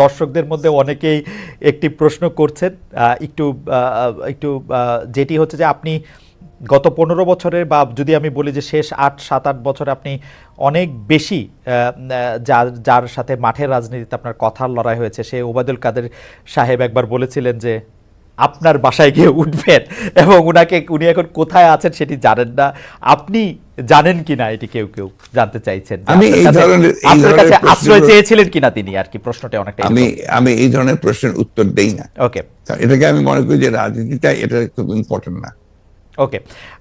দর্শকদের মধ্যে অনেকেই একটি প্রশ্ন করছেন একটু একটু যেটি হচ্ছে যে আপনি গত পনেরো বছরের বা যদি আমি বলি যে শেষ আট, সাত, আট বছরে আপনি অনেক বেশি যার যার সাথে মাঠের রাজনীতিতে আপনার কথার লড়াই হয়েছে, সে ওবায়দুল কাদের সাহেব একবার বলেছিলেন যে আপনার বাসায় গিয়ে উঠবেন এবং উনাকে, উনি এখন কোথায় আছেন সেটি জানেন না। আপনি জানেন কিনা এটি কেউ কেউ জানতে চাইছেন? আমি এই ধরনের- আপনার কাছে আশ্রয় চেয়েছিলেন কিনা তিনি? আর কি প্রশ্নটা অনেকটা আমি আমি এই ধরনের প্রশ্নের উত্তর দেই না। ওকে এটাকে আমি মনে করি যে রাজনীতিটা এটা খুব ইম্পর্টেন্ট না। ওকে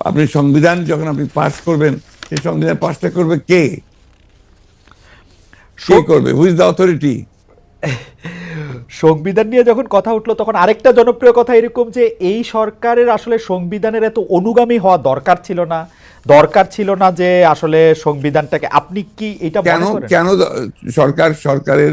আপনি সংবিধান যখন আপনি পাস করবেন সেই সংবিধান পাসটা করবে কে? কে করবে? হুইজ দ্য অথরিটি সংবিধান নিয়ে যখন কথা উঠল তখন আরেকটা জনপ্রিয় কথা এরকম যে এই সরকারের আসলে সংবিধানের এত অনুগামী হওয়া দরকার ছিল না। দরকার ছিল না যে আসলে সংবিধানটাকে আপনি কি এটা কেন কেন সরকার সরকারের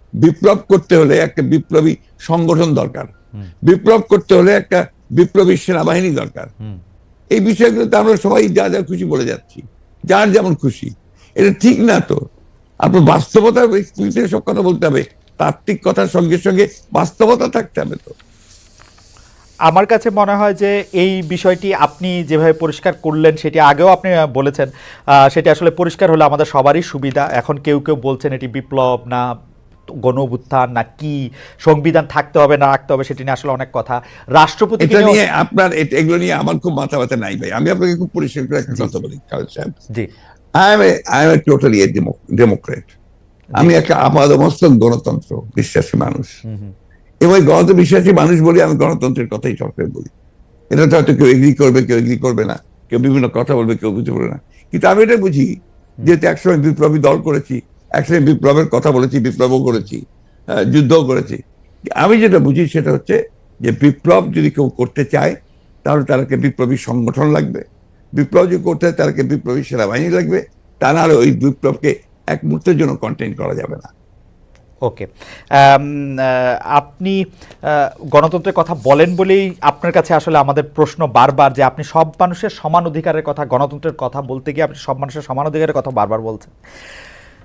বিপ্লব করতে হলে একটা বিপ্লবী সংগঠন দরকার। বিপ্লব করতে হলে একটা বিপ্লবী সেনাবাহিনী দরকার। এই বিষয়গুলোতে আমরা সবাই যা যা খুশি বলে যাচ্ছি। যার যেমন খুশি। এটা ঠিক না তো। আপনার বাস্তবতার ভিত্তিতে সব কথা বলতে হবে। তাত্ত্বিক কথার সঙ্গে সঙ্গে বাস্তবতা থাকতে হবে তো। আমার কাছে মনে হয় যে এই বিষয়টি আপনি যেভাবে পরিষ্কার করলেন সেটি আগেও আপনি বলেছেন। সেটি আসলে পরিষ্কার হলে আমাদের সবারই সুবিধা। এখন কেউ কেউ বলছেন এটি বিপ্লব না। গণ না কি সংবিধান থাকতে হবে না রাখতে হবে সেটি নিয়ে আসলে অনেক কথা। রাষ্ট্রপতি এটা নিয়ে আপনার এগুলো নিয়ে আমার খুব মাথা ব্যথা নাই ভাই। আমি আপনাকে খুব পরিষ্কার করে একটা কথা বলি জি। I am I am totally a democrat আমি একটা আপাদমস্তক গণতন্ত্র বিশ্বাসী মানুষ। এবং গণতন্ত্র বিশ্বাসী মানুষ বলি আমি গণতন্ত্রের কথাই সরকার বলি। এটা তো হয়তো কেউ এগ্রি করবে কেউ এগ্রি করবে না। কেউ বিভিন্ন কথা বলবে কেউ বুঝতে পারবে না। কিন্তু আমি এটা বুঝি যেহেতু একসময় বিপ্লবী দল করেছি একসময় বিপ্লবের কথা বলেছি, বিপ্লবও করেছি যুদ্ধও করেছি। আমি যেটা বুঝি সেটা হচ্ছে যে বিপ্লব যদি কেউ করতে চায়, তাহলে তাদেরকে বিপ্লবী সংগঠন লাগবে। বিপ্লব যদি করতে হয় তাদেরকে বিপ্লবী সেনাবাহিনী লাগবে। তা নাহলে ওই বিপ্লবকে এক মুহূর্তের জন্য কন্টেইন করা যাবে না। ওকে। আপনি গণতন্ত্রের কথা বলেন বলেই আপনার কাছে আসলে আমাদের প্রশ্ন বারবার যে আপনি সব মানুষের সমান অধিকারের কথা, গণতন্ত্রের কথা বলতে গিয়ে আপনি সব মানুষের সমান অধিকারের কথা বারবার বলছেন।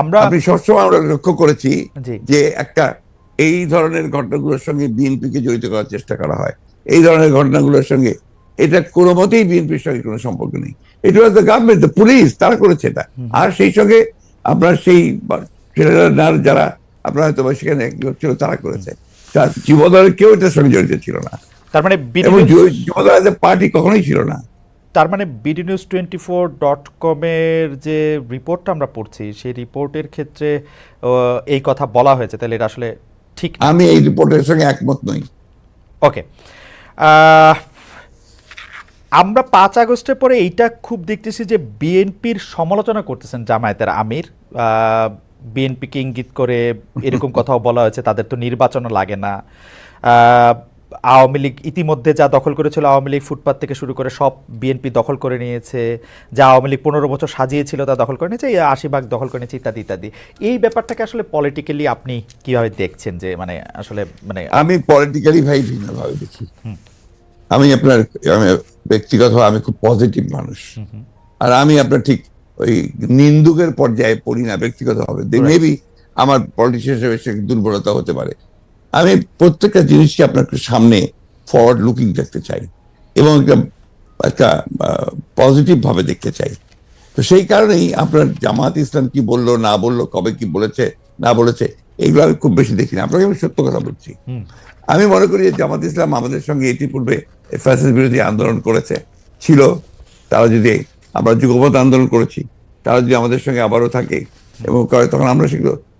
আমরা আপনি সবসময় আমরা লক্ষ্য করেছি যে একটা এই ধরনের ঘটনাগুলোর সঙ্গে বিএনপিকে জড়িত করার চেষ্টা করা হয়। এই ধরনের ঘটনাগুলোর সঙ্গে এটা কোনো মতেই বিএনপির সঙ্গে কোনো সম্পর্ক নেই। এটা was the government the police তারা করেছে এটা। আর সেই সঙ্গে আপনার সেই ছেলেরা যারা আপনার হয়তো বা সেখানে ছিল তারা করেছে। তার যুবদলের কেউ এটার সঙ্গে জড়িত ছিল না। তার মানে যুবদল পার্টি কখনোই ছিল না। তার মানে BD news twenty four dot কমের যে রিপোর্টটা আমরা পড়ছি সেই রিপোর্টের ক্ষেত্রে এই কথা বলা হয়েছে। তাহলে এটা আসলে ঠিক আমি এই রিপোর্টের সঙ্গে একমত নই। ওকে। আমরা পাঁচ আগস্টের পরে এইটা খুব দেখতেছি যে বিএনপির সমালোচনা করতেছেন জামায়াতের আমির। বিএনপিকে ইঙ্গিত করে এরকম কথাও বলা হয়েছে তাদের তো নির্বাচনও লাগে না। আওয়ামী লীগ ইতিমধ্যে যা দখল করেছিল আওয়ামী লীগ ফুটপাথ থেকে শুরু করে সব বিএনপি দখল করে নিয়েছে যা আওয়ামী লীগ পনেরো বছর সাজিয়েছিল তা দখল করে নিয়েছে আশি ভাগ দখল করে নিয়েছে ইত্যাদি ইত্যাদি। এই ব্যাপারটাকে আসলে পলিটিক্যালি আপনি কীভাবে দেখছেন যে মানে আসলে মানে আমি পলিটিক্যালি ভাই ভিন্নভাবে দেখি। আমি আপনার আমি ব্যক্তিগতভাবে আমি খুব পজিটিভ মানুষ। আর আমি আপনার ঠিক ওই নিন্দুকের পর্যায়ে পড়ি না ব্যক্তিগতভাবে. মেবি আমার পলিটিশিয়ান হিসেবে সে দুর্বলতা হতে পারে। আমি প্রত্যেকটা জিনিসকে আপনার সামনে ফরওয়ার্ড লুকিং দেখতে চাই এবং একটা একটা পজিটিভ ভাবে দেখতে চাই। তো সেই কারণেই আপনার জামাত ইসলাম কি বলল না বলল কবে কি বলেছে না বলেছে এগুলো আমি খুব বেশি দেখি না। আপনাকে আমি সত্য কথা বলছি। আমি মনে করি যে জামাত ইসলাম আমাদের সঙ্গে ইতিপূর্বে ফ্যাসিস বিরোধী আন্দোলন করেছে ছিল। তারা যদি আমরা যুগপথ আন্দোলন করেছি তারা যদি আমাদের সঙ্গে আবারও থাকে এবং করে তখন আমরা সেগুলো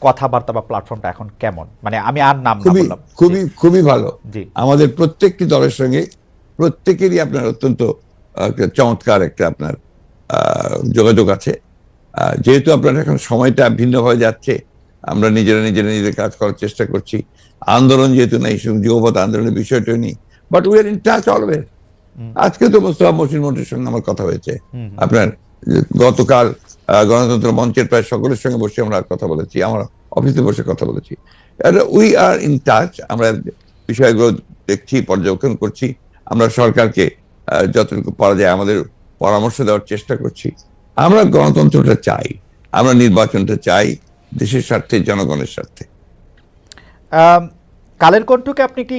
কথাবার্তা বা প্ল্যাটফর্মটা এখন কেমন? মানে আমি আর নাম খুবই খুবই খুবই ভালো। জি। আমাদের প্রত্যেকটি দলের সঙ্গে প্রত্যেকেরই আপনার অত্যন্ত চমৎকার একটা আপনার যোগাযোগ আছে। যেহেতু আপনার এখন সময়টা ভিন্নভাবে যাচ্ছে আমরা নিজেরা নিজেরা নিজেদের কাজ করার চেষ্টা করছি। আন্দোলন যেহেতু নেই যুগপথ আন্দোলনের বিষয়টা নেই but we are in touch always আজকে তো মোস্তফা মসিন মন্ত্রীর সঙ্গে আমার কথা হয়েছে। আপনার গতকাল গণতন্ত্র মঞ্চের প্রায় সকলের সঙ্গে বসে আমরা কথা বলেছি, আমরা অফিসে বসে কথা বলেছি। উই আর ইন টাচ আমরা বিষয়গুলো দেখছি, পর্যবেক্ষণ করছি, আমরা সরকারকে যতটুকু পারা যায় আমাদের পরামর্শ দেওয়ার চেষ্টা করছি। আমরা গণতন্ত্রটা চাই, আমরা নির্বাচনটা চাই, দেশের স্বার্থে, জনগণের স্বার্থে। কালের কণ্ঠকে আপনি একটি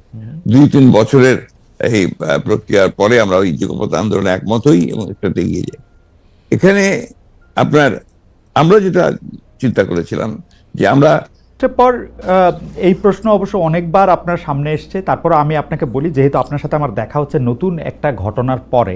দুই তিন বছরের এই প্রক্রিয়ার পরে আমরা ওই যুগপথ আন্দোলনে একমত হই এবং এটাতে এগিয়ে যাই। এখানে আপনার, আমরা যেটা চিন্তা করেছিলাম যে আমরা পর এই প্রশ্ন অবশ্য অনেকবার আপনার সামনে এসছে। তারপর আমি আপনাকে বলি, যেহেতু আপনার সাথে আমার দেখা হচ্ছে নতুন একটা ঘটনার পরে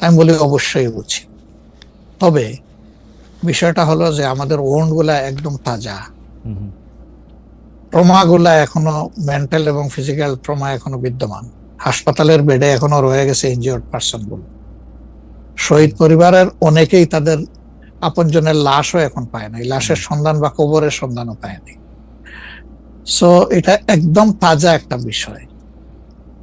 আমি বলি অবশ্যই উচিত তবে বিষয়টা হলো যে আমাদের ওন্ডগুলা একদম তাজা। হুম হুম ট্রমা গুলা এখনও মেন্টাল এবং ফিজিক্যাল ট্রমা এখনও বিদ্যমান। হাসপাতালের বেডে এখনও রয়ে গেছে ইনজিওর্ড পার্সনগুলো। শহীদ পরিবারের অনেকেই তাদের আপনজনের লাশও এখন পায় নাই। লাশের সন্ধান বা কবরের সন্ধানও পায়নি সো এটা একদম তাজা একটা বিষয়।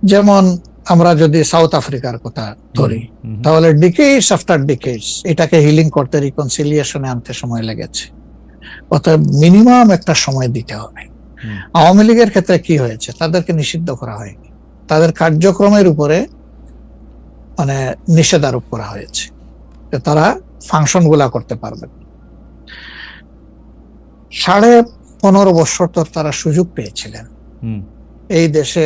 যেমন আমরা যদি সাউথ আফ্রিকার কথা ধরি তাহলে ডিকেটস আফটার ডিকেটস এটাকে হিলিং করতে রিকনসিলিয়েশনে আনতে সময় লেগেছে। অতএব মিনিমাম একটা সময় দিতে হবে। আওয়ামী লীগের ক্ষেত্রে কি হয়েছে? তাদেরকে নিষিদ্ধ করা হয়নি। তাদের কার্যক্রমের উপরে মানে নিষেধ আরোপ করা হয়েছে। যে তারা ফাংশনগুলা করতে পারবে সাড়ে পনেরো বছর তো তারা সুযোগ পেয়েছিলেন। এই দেশে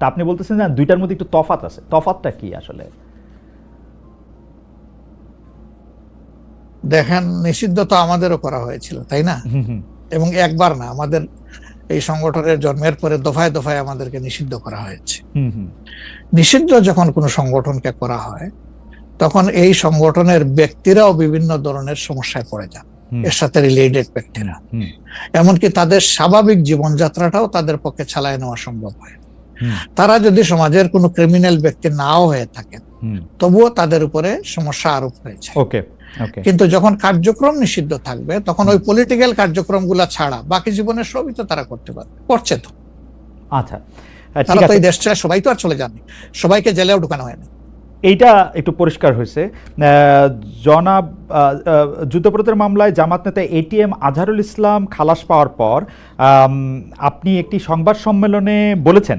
তা আপনি বলতেছেন না দুইটার মধ্যে একটু তফাৎ আছে। তফাৎটা কি আসলে? দেখেন নিষিদ্ধ তো আমাদেরও করা হয়েছিল তাই না? এবং একবার না আমাদের এই সংগঠনের জন্মের পরে দফায় দফায় আমাদেরকে নিষিদ্ধ করা হয়েছে। নিষিদ্ধ যখন কোনো সংগঠনকে করা হয় তখন এই সংগঠনের ব্যক্তিরাও বিভিন্ন ধরনের সমস্যায় পড়ে যান। এর সাথে রিলেটেড ব্যক্তিরা। এমনকি তাদের স্বাভাবিক জীবনযাত্রাটাও তাদের পক্ষে চালায় নেওয়া সম্ভব হয়। তারা যদি সমাজের কোনো ক্রিমিনাল ব্যক্তি নাও হয়ে থাকেন তবুও তাদের উপরে সমস্যা আরোপ হয়েছে ওকে কিন্তু যখন কার্যক্রম নিষিদ্ধ থাকবে তখন ওই পলিটিক্যাল কার্যক্রমগুলা ছাড়া বাকি জীবনের সবই তো তারা করতে পারবে করছে তো। আচ্ছা তারা তো এই দেশ ছেড়ে সবাই তো আর চলে যাননি সবাইকে জেলেও ঢুকানো হয়নি। এইটা একটু পরিষ্কার হয়েছে। জনাব যুদ্ধপ্রতের মামলায় জামাত নেতা এটিএম আজহারুল ইসলাম খালাস পাওয়ার পর আপনি একটি সংবাদ সম্মেলনে বলেছেন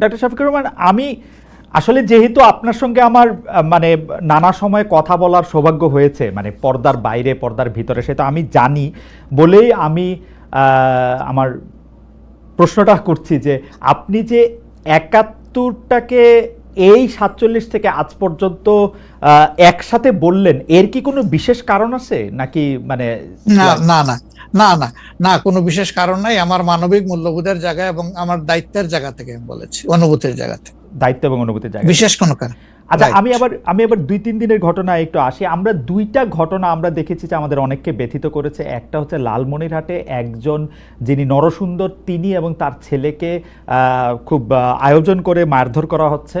ডক্টর শফিকুর রহমান, আমি আসলে যেহেতু আপনার সঙ্গে আমার মানে নানা সময় কথা বলার সৌভাগ্য হয়েছে মানে পর্দার বাইরে, পর্দার ভিতরে সেটা আমি জানি বলেই আমি আমার প্রশ্নটা করছি যে আপনি যে একাত্তরটাকে এই সাতচল্লিশ থেকে আজ পর্যন্ত একসাথে বললেন, এর কি কোনো বিশেষ কারণ আছে? নাকি মানে না না। না না না কোনো বিশেষ কারণ নাই। আমার মানবিক মূল্যবোধের জায়গা এবং আমার দায়িত্বের জায়গা থেকে আমি বলেছি অনুভূতির জায়গা থেকে। দায়িত্ব এবং অনুভূতির জায়গা বিশেষ কোনো কারণ। আচ্ছা আমি আবার আমি আবার দুই তিন দিনের ঘটনা একটু আসি। আমরা দুইটা ঘটনা আমরা দেখেছি যে আমাদের অনেককে ব্যথিত করেছে। একটা হচ্ছে লালমনিরহাটে একজন যিনি নরসুন্দর তিনি এবং তার ছেলেকে খুব আয়োজন করে মারধর করা হচ্ছে।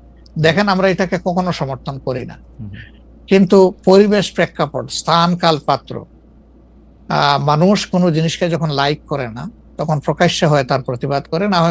দেখেন আমরা এটাকে কখনো সমর্থন করি না। কিন্তু পরিবেশ প্রেক্ষাপট স্থান কাল পাত্র আহ, মানুষ কোনো জিনিসকে যখন লাইক করে না তখন প্রকাশ্যে হয় তার প্রতিবাদ করে না হয়